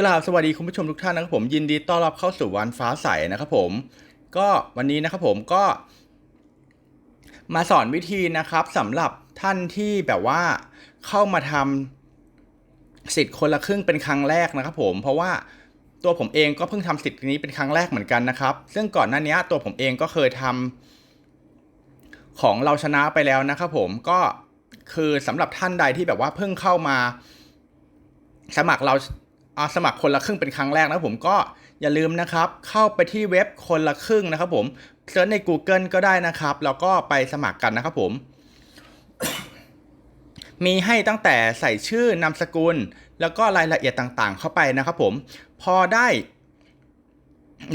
กราบสวัสดีคุณผู้ชมทุกท่านนะครับผมยินดีต้อนรับเข้าสู่วันฟ้าใสนะครับผม ก็วันนี้นะครับผมก็ มาสอนวิธีนะครับสำหรับท่านที่แบบว่าเข้ามาทำสิทธิ์คนละครึ่งเป็นครั้งแรกนะครับ ผมเพราะว่าตัวผมเองก็เพิ่งทำสิทธิ์นี้เป็นครั้งแรกเหมือนกันนะครับ ซึ่งก่อนหน้านี้ตัวผมเองก็เคยทำของเราชนะไปแล้วนะครับผมก็คือสำหรับท่านใดที่แบบว่าเพิ่งเข้ามาสมัครเรา อาสมัครคนละครึ่งเป็นครั้งแรกนะผมก็อย่าลืมนะครับ เข้าไปที่เว็บคนละครึ่งนะครับผมเซิร์ชใน Google ก็ได้นะครับ แล้วก็ไปสมัครกันนะครับผม มีให้ตั้งแต่ใส่ชื่อนามสกุล แล้วก็รายละเอียดต่างๆ เข้าไปนะครับผม พอได้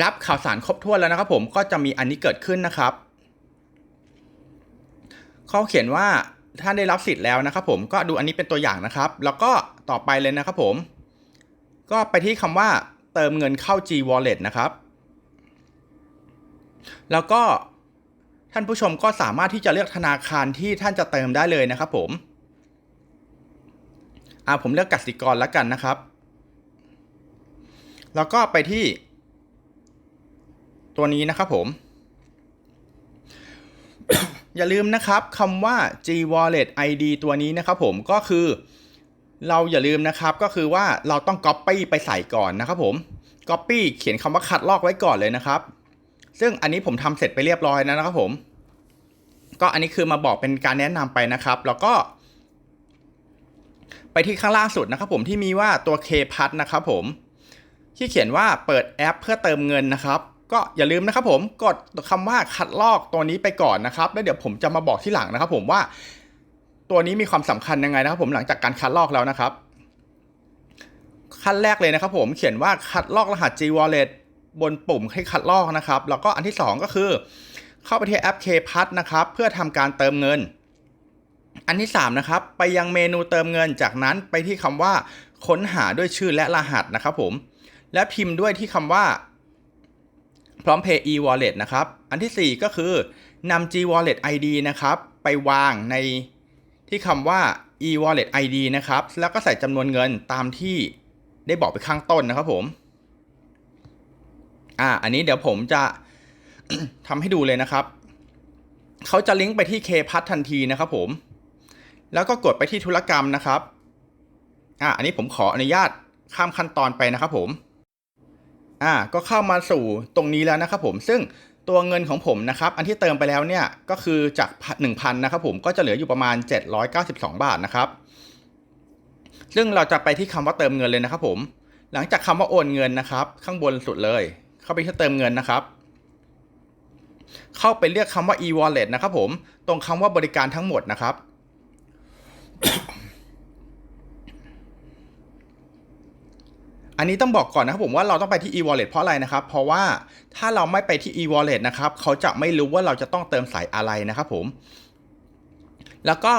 รับข่าวสารครบถ้วนแล้วนะครับผมก็จะมีอันนี้เกิดขึ้นนะครับเขาเขียนว่าท่านได้รับสิทธิ์แล้วนะครับผมก็ดูอันนี้เป็นตัวอย่างนะครับ แล้วก็ต่อไปเลยนะครับผม ก็ไปที่คำว่าเติมเงินเข้า G Wallet นะครับ แล้วก็ท่านผู้ชมก็สามารถที่จะเลือกธนาคารที่ท่านจะเติมได้เลยนะครับผมอ่าผมเลือกกสิกรแล้วกันนะครับ แล้วก็ไปที่ ตัวนี้นะครับผม อย่าลืมนะครับคำว่า G Wallet ID ตัวนี้นะครับผมก็คือ เราอย่าลืมนะครับก็คือว่าเราต้อง Copy ไปใส่ก่อนนะครับผม Copy เขียนคำว่าคัดลอกไว้ก่อนเลยนะครับ ซึ่งอันนี้ผมทำเสร็จไปเรียบร้อยแล้วนะครับผม ก็อันนี้คือมาบอกเป็นการแนะนำไปนะครับ แล้วก็ ไปที่ข้างล่างสุดนะครับผมที่มีว่าตัว K พัทนะครับผม ที่เขียนว่าเปิดแอป เพื่อเติมเงินนะครับ ก็อย่าลืมนะครับผมกดคำว่าคัดลอกตัวนี้ไปก่อนนะครับ แล้วเดี๋ยวผมจะมาบอกที่หลังนะครับ ผมว่า ตัวนี้มีความสำคัญยังไงนะครับผมหลังจากการคัดลอกแล้วนะครับ ขั้นแรกเลยนะครับผมเขียนว่าคัดลอกรหัส G Wallet บนปุ่มให้คัดลอกนะครับ แล้วก็อันที่ 2 ก็คือ เข้าไปที่แอป K พัทนะครับ เพื่อทำการเติมเงิน อันที่ 3 นะครับ ไปยังเมนูเติมเงิน จากนั้นไปที่คำว่าค้นหาด้วยชื่อและรหัสนะครับผม และพิมพ์ด้วยที่คำว่าพร้อม Pay e Wallet นะครับ อันที่ 4 ก็คือนำ G Wallet ID นะครับ ไปวางใน ที่คำว่า e Wallet ID นะครับ แล้วก็ใส่จำนวนเงินตามที่ได้บอกไปข้างต้นนะครับผม อ่า อันนี้เดี๋ยวผมจะทำให้ดูเลยนะครับ เขาจะลิงก์ไปที่ K พัททันทีนะครับผม แล้วก็กดไปที่ธุรกรรมนะครับ อ่า อันนี้ผมขออนุญาตข้ามขั้นตอนไปนะครับผม อ่า ก็เข้ามาสู่ตรงนี้แล้วนะครับผม ซึ่ง ตัวเงินของผมนะครับอันที่เติมไปแล้วเนี่ยก็คือจาก 1,000นะครับผมก็จะเหลืออยู่ประมาณ 792 บาทนะครับ ซึ่งเราจะไปที่คำว่าเติมเงินเลยนะครับ ผม หลังจากคำว่าโอนเงินนะครับ ข้างบนสุดเลย เข้าไปที่เติมเงินนะครับ เข้าไปเลือกคำว่า e-wallet นะครับ ผมตรงคำว่าบริการทั้งหมดนะครับ อันนี้ต้องบอกก่อนนะครับผมว่าเราต้องไปที่ e-wallet เพราะอะไรนะครับ เพราะว่าถ้าเราไม่ไปที่ e-wallet นะครับเขาจะไม่รู้ว่าเราจะต้องเติมสายอะไรนะครับผม แล้วก็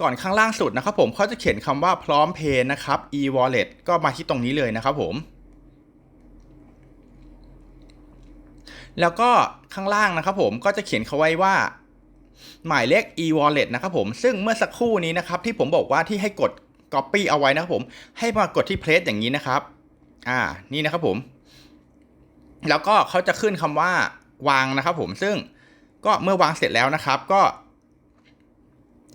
ก่อนข้างล่างสุดนะครับผมเขาจะเขียนคำว่าพร้อมเพย์นะครับ e-wallet ก็มาที่ตรงนี้เลยนะครับผม แล้วก็ข้างล่างนะครับผมก็จะเขียนเขาไว้ว่าหมายเลข e-wallet นะครับผม ซึ่งเมื่อสักครู่นี้นะครับที่ผมบอกว่าที่ให้กด copy เอาไว้นะครับผม ให้มากดที่ place อย่างนี้นะครับ อ่า นี่นะครับผม แล้วก็เขาจะขึ้นคำว่าวางนะครับผม ซึ่งก็เมื่อวางเสร็จแล้วนะครับ ก็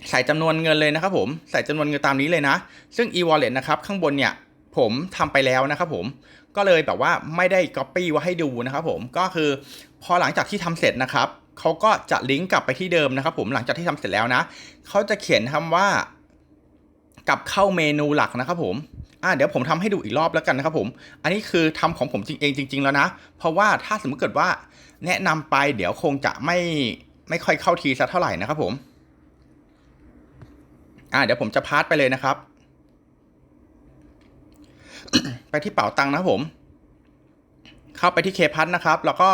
ใส่จำนวนเงินเลยนะครับผม ใส่จำนวนเงินตามนี้เลยนะ ซึ่ง e-wallet นะครับ ข้างบนเนี่ยผมทำไปแล้วนะครับผม ก็เลยแบบว่าไม่ได้ copy ไว้ให้ดูนะครับผม ก็คือพอหลังจากที่ทำเสร็จนะครับเขาก็จะลิงก์กลับไปที่เดิมนะครับผม หลังจากที่ทำเสร็จแล้วนะเขาจะเขียนคำว่า กลับเข้าเมนูหลักนะครับผมอ่าเดี๋ยวผมทำให้ดูอีกรอบแล้วกันนะครับผม อันนี้คือทำของผมจริงเองจริง ๆ แล้วนะ เพราะว่าถ้าสมมติเกิดว่าแนะนำไปเดี๋ยวคงจะไม่ไม่ค่อยเข้าทีสักเท่าไหร่นะครับผม อ่าเดี๋ยวผมจะพาร์ทไปเลยนะครับ ไปที่เป๋าตังค์นะครับผม เข้าไปที่เคพัทนะครับ แล้วก็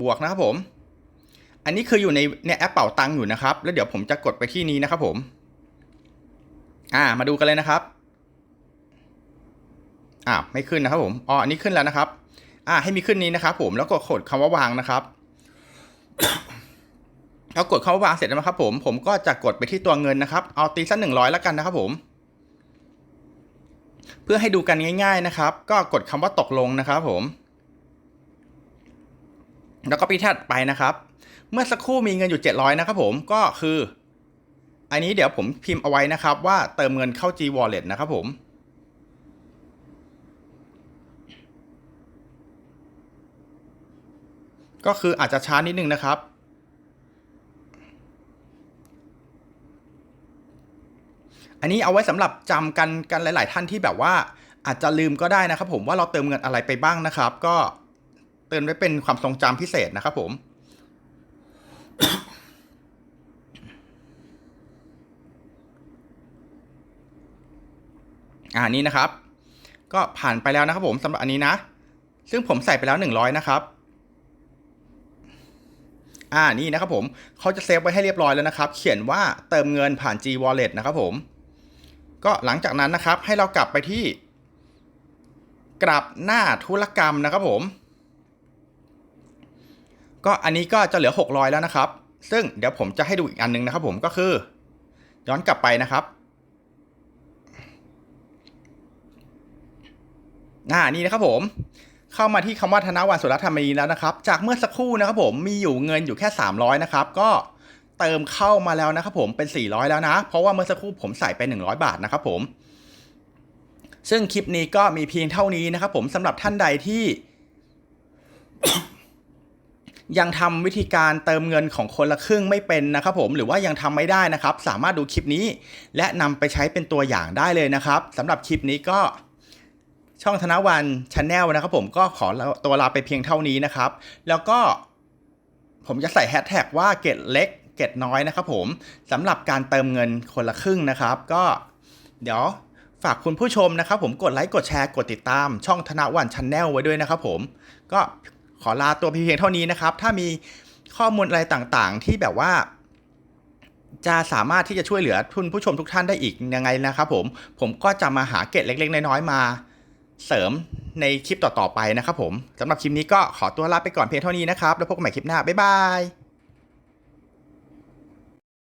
บวกนะครับผม อันนี้คืออยู่ในเนี่ยแอปเป๋าตังค์อยู่นะครับ แล้วเดี๋ยวผมจะกดไปที่นี้นะครับผม อ่า มาดูกันเลยนะครับ อ่าไม่ขึ้นนะครับผม อ๋อ อันนี้ขึ้นแล้วนะครับ อ่า ให้มีขึ้นนี้นะครับผม แล้วก็กดคำว่าวางนะครับแล้วกดคำว่าวางเสร็จแล้วนะครับผม ผมก็จะกดไปที่ตัวเงินนะครับ เอาตีสักหนึ่งร้อยแล้วกันนะครับผม เพื่อให้ดูกันง่าย ๆนะครับ ก็กดคำว่าตกลงนะครับผม แล้วก็ปีถัดไปนะครับ เมื่อสักครู่มีเงินอยู่ 700 นะครับผม ก็คือ อันนี้เดี๋ยวผมพิมพ์เอาไว้นะครับว่าเติมเงินเข้า G Wallet นะครับผม ก็คืออาจจะช้านิดนึงนะครับ อันนี้เอาไว้สำหรับจำกันกันหลาย ๆ ท่านที่แบบว่าอาจจะลืมก็ได้นะครับผมว่าเราเติมเงินอะไรไปบ้างนะครับ ก็เตือนไว้เป็นความทรงจำพิเศษนะครับผม อ่านี่นะครับ ก็ผ่านไปแล้วนะครับผมสำหรับอันนี้นะ ซึ่งผมใส่ไปแล้ว 100 นะครับอ่านี่นะครับผมเขาจะเซฟไว้ให้เรียบร้อยแล้วนะครับ เขียนว่าเติมเงินผ่าน G Wallet นะครับผม ก็หลังจากนั้นนะครับ ให้เรากลับไปที่ กลับหน้าธุรกรรมนะครับผม ก็อันนี้ก็จะเหลือ 600 แล้วนะครับ ซึ่งเดี๋ยวผมจะให้ดูอีกอันหนึงนะครับผมก็คือ ย้อนกลับไปนะครับ อ่านี่นะครับผม เข้ามาที่คำว่าธนวันสุรธรรมนีแล้วนะครับ จากเมื่อสักครู่นะครับผมมีอยู่เงินอยู่แค่ 300นะครับก็เติมเข้ามาแล้วนะครับผมเป็น 400 แล้วนะ เพราะว่าเมื่อสักครู่ผมใส่ไป 100 บาทนะครับผม ซึ่งคลิปนี้ก็มีเพียงเท่านี้นะครับผมสำหรับท่านใดที่ ยังทำวิธีการเติมเงินของคนละครึ่งไม่เป็นนะครับผมหรือว่ายังทำไม่ได้นะครับ สามารถดูคลิปนี้ และนำไปใช้เป็นตัวอย่างได้เลยนะครับสำหรับคลิปนี้ก็ ช่องธนวันชาแนลนะครับผมก็ขอตัวลาไปเพียงเท่านี้นะครับ แล้วก็ผมจะใส่แฮชแท็กว่าเกตเล็กเกตน้อยนะครับผมสำหรับการเติมเงินคนละครึ่งนะครับ ก็เดี๋ยวฝากคุณผู้ชมนะครับ ผมกดไลค์กดแชร์กดติดตาม ช่องธนวันชาแนลไว้ด้วยนะครับผมก็ขอลาตัวเพียงเท่านี้นะครับ ถ้ามีข้อมูลอะไรต่างๆ ที่แบบว่า จะสามารถที่จะช่วยเหลือคุณผู้ชมทุกท่านได้อีกยังไงนะครับผมผมก็จะมาหาเกตเล็ก ๆ น้อยๆมา เสริมในคลิปต่อๆไปนะครับผมสำหรับคลิปนี้ก็ขอตัวลาไปก่อนเพียงเท่านี้นะครับ แล้วพบกันใหม่คลิปหน้า บ๊ายบาย